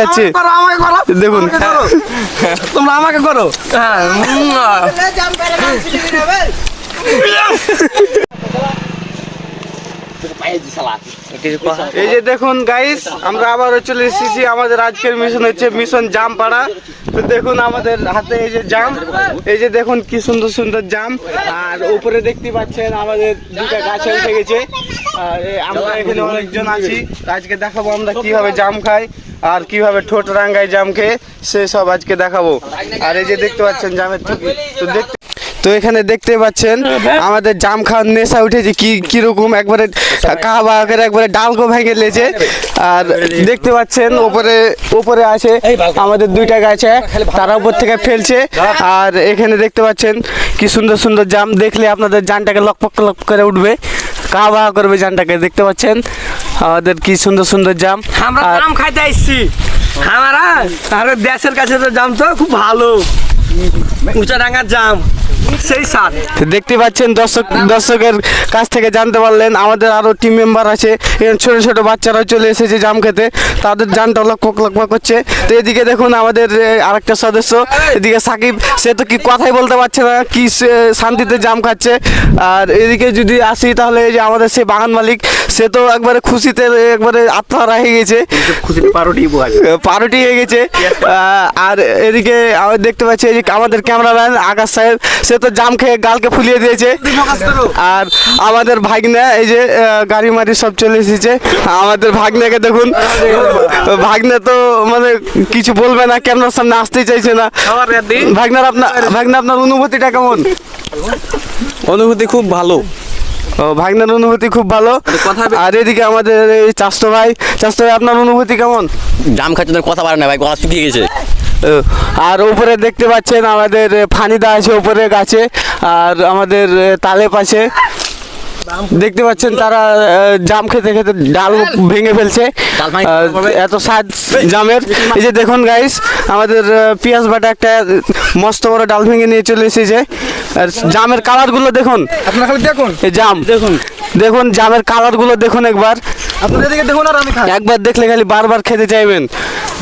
যাচ্ছে। দেখুন। তোমরা আমাকে করো। হ্যাঁ। এই যে দেখুন গাইস আমরা আবারও চলে এসেছি। আমাদের আজকের মিশন হচ্ছে মিশন জাম পাড়া তো দেখুন আমাদের হাতে এই যে জাম। এই যে দেখুন কি সুন্দর সুন্দর জাম। আর উপরে দেখতে পাচ্ছেন আমাদের দুটা গাছ উঠে গেছে। আর আমরা এখানে অনেকজন আছি। আজকে দেখাবো আমরা কীভাবে জাম খাই। আর কীভাবে ঠোঁট রাঙ্গায় জাম খেয়ে সে সব আজকে দেখাবো। আর এই যে দেখতে পাচ্ছেন জামের টুকি তো দেখতে তো এখানে দেখতে পাচ্ছেন, আমাদের জাম খাওয়ার নেশা উঠেছে, কি, কীরকম একবারে কাবা করে একবারে ডালকো ভেঙে লেছে আর দেখতে পাচ্ছেন, ওপরে ওপরে আছে, আমাদের দুইটা গাছে, তারা উপর থেকে ফেলছে। আর এখানে দেখতে পাচ্ছেন, কি সুন্দর সুন্দর জাম, দেখলে আপনাদের জানটাকে লকপক লক করে উঠবে। কাবা করবে জানটাকে, দেখতে পাচ্ছেন? আমাদের কি সুন্দর সুন্দর জাম। আমরা জাম খাইতে আসছি আমরা তাহলে দেশের কাছে তো জাম তো খুব ভালো। উঁচা ডাঙ্গার জাম সেই স্বাদ। দেখতে পাচ্ছেন দর্শক দর্শকের কাছ থেকে জানতে পারলেন আমাদের আরও টিম মেম্বার আছে ছোট ছোট বাচ্চারা চলে এসেছে জাম খেতে। তাদের জানটা লকপক লকপক করছে। তো এদিকে দেখুন আমাদের আরেকটা সদস্য এদিকে সাকিব সে তো কি কথাই বলতে পারছে না কি শান্তিতে জাম খাচ্ছে। আর এদিকে যদি আসি তাহলে এই যে আমাদের সেই বাগান মালিক সে তো একবারে খুশিতে একবারে আত্মহারা হয়ে গেছে। পারোটি হয়ে গেছে। আর এদিকে দেখতে পাচ্ছি এই যে আমাদের ক্যামেরাম্যান আকাশ সাহেব সে তো জাম খেয়ে গালকে ফুলিয়ে দিয়েছে। আর আমাদের ভাগ্নে এই যে গাড়ি মারি সব চলে এসেছে। আমাদের ভাগ্নেকে দেখুন। ভাগ্নে তো মানে কিছু বলবে না ক্যামেরার সামনে আসতেই চাইছে না। ভাগ্নার আপনার ভাগ্নে আপনার অনুভূতিটা কেমন? অনুভূতি খুব ভালো। ও ভাগ্নের অনুভূতি খুব ভালো। আর এদিকে আমাদের এই চাষতো ভাই চাষতো ভাই আপনার অনুভূতি কেমন? জাম খাচ্ছে কথা পারে না ভাই গলা শুকিয়ে গেছে। আর উপরে দেখতে পাচ্ছেন আমাদের ফানিদা আছে উপরে গাছে আর আমাদের তালেপ আছে। দেখতে পাচ্ছেন তারা জাম খেতে খেতে ডাল ভেঙে ফেলছে। এত স্বাদ জামের। এই যে দেখুন গাইস আমাদের পিয়াজ বাটা একটা মস্ত বড় ডাল ভেঙে নিয়ে চলে এসেছে। আর জামের কালারগুলো দেখুন। আপনারা খালি দেখুন। এই জাম। দেখুন। দেখুন জামের কালারগুলো দেখুন একবার। আপনাদের দিকে দেখুন আর আমি খাই। একবার দেখলে খালি বারবার খেতে চাইবেন।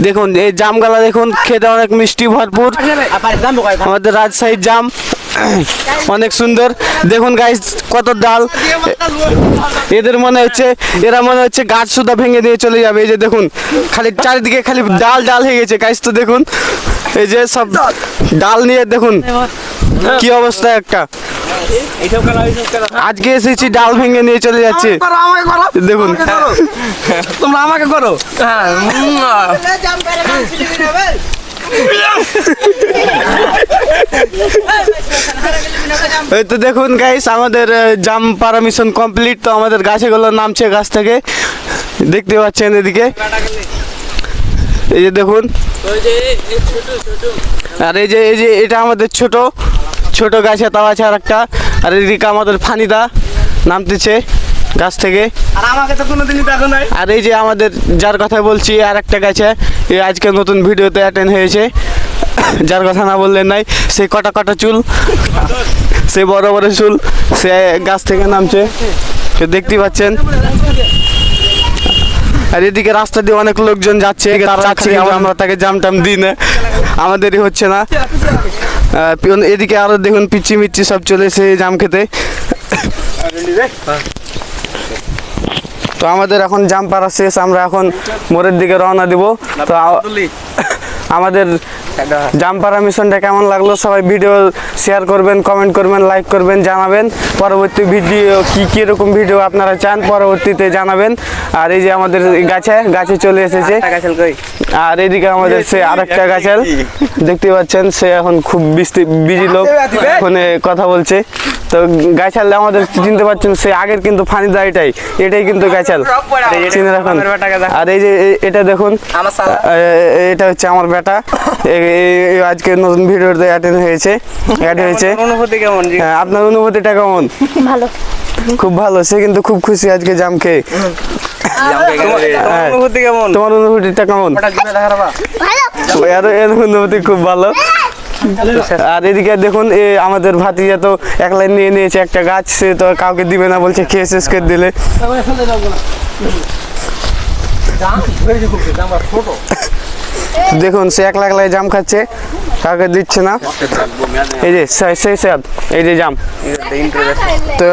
দেখুন এই জামগালা দেখুন খেতে অনেক মিষ্টি ভরপুর। আমাদের রাজশাহীর জাম। অনেক সুন্দর। দেখুন গাইস কত ডাল। এদের মনে হচ্ছে এরা মনে হচ্ছে গাছ সুদা ভেঙে দিয়ে চলে যাবে। এই যে দেখুন খালি চারিদিকে খালি ডাল ডাল হয়ে গেছে। গাইস তো দেখুন এই যে সব ডাল নিয়ে দেখুন কি অবস্থা একটা। আজকে এসেছি ডাল ভেঙে নিয়ে চলে যাচ্ছে। করো আমাকে করো। দেখুন। তোমরা আমাকে করো। হ্যাঁ। এই তো দেখুন গাইস আমাদের জাম পাড়া মিশন কমপ্লিট তো আমাদের গাছেগুলো নামছে গাছ থেকে। দেখতে পাচ্ছেন এদিকে? এই যে দেখুন। আর এই যে এই যে এটা আমাদের ছোট ছোট গাছে তাও আছে আর একটা আর এদিকে আমাদের ফানিদা নামতেছে গাছ থেকে। আর আমাকে তো কোনোদিনই দেখো নাই। আর এই যে আমাদের যার কথা বলছি আর একটা গাছে। এই আজকে নতুন ভিডিওতে অ্যাটেন্ড হয়েছে। যার কথা না বললেন নাই সে কটা কটা চুল? সে বড় বড় চুল সে গাছ থেকে নামছে। সে দেখতে পাচ্ছেন। আর এদিকে রাস্তা দিয়ে অনেক লোকজন যাচ্ছে আমরা তাকে জাম টাম দিই না। আমাদেরই হচ্ছে না। এদিকে আরও দেখুন পিচ্ছি মিচ্ছি সব চলেছে জাম খেতে। তো আমাদের এখন জাম পাড়া শেষ আমরা এখন মোড়ের দিকে রওনা দিব। তো আমাদের জামপাড়া মিশনটা কেমন লাগল? সবাই ভিডিও শেয়ার করবেন কমেন্ট করবেন লাইক করবেন জানাবেন। পরবর্তী ভিডিও কি কীরকম ভিডিও আপনারা চান পরবর্তীতে জানাবেন। আর এই যে আমাদের গাছে গাছে চলে এসেছে। আর এদিকে আমাদের সে আরেকটা গাছেল। দেখতে পাচ্ছেন সে এখন খুব বিজি লোক ফোনে কথা বলছে। তো গাছাল আমাদের চিনতে পারছেন সে আগের কিন্তু ফানিদা এটাই। এটাই কিন্তু গাছাল। চিনে রাখুন। আর এই যে এটা দেখুন এটা হচ্ছে আমার বেটা। আজকে নতুন ভিডিওতে অ্যাটেন্ড হয়েছে। অ্যাড হয়েছে। অনুভূতি কেমন হ্যাঁ, আপনার অনুভূতিটা কেমন? ভালো। খুব ভালো সে কিন্তু খুব খুশি আজকে জাম খেয়ে। হ্যাঁ। অনুভূতি কেমন? তোমার অনুভূতিটা কেমন? এর অনুভূতি খুব ভালো। আর এদিকে দেখুন এ আমাদের ভাতিজা তো এক লাইন নিয়ে নিয়েছে একটা গাছ সে তো কাউকে দিবে না বলছে খেয়ে শেষ করে দিলে। তো দেখুন, সে একলা একলাই জাম খাচ্ছে, কাউকে দিচ্ছে না। এই যে সেই স্যার এই যে জাম। তো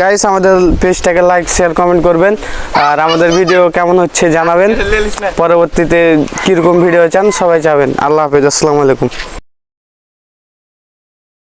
গাইস আমাদের পেজটাকে লাইক শেয়ার কমেন্ট করবেন, আর আমাদের ভিডিও কেমন হচ্ছে জানাবেন। পরবর্তীতে কীরকম ভিডিও চান, সবাই চাবেন। আল্লাহ হাফেজ, আসসালামু আলাইকুম।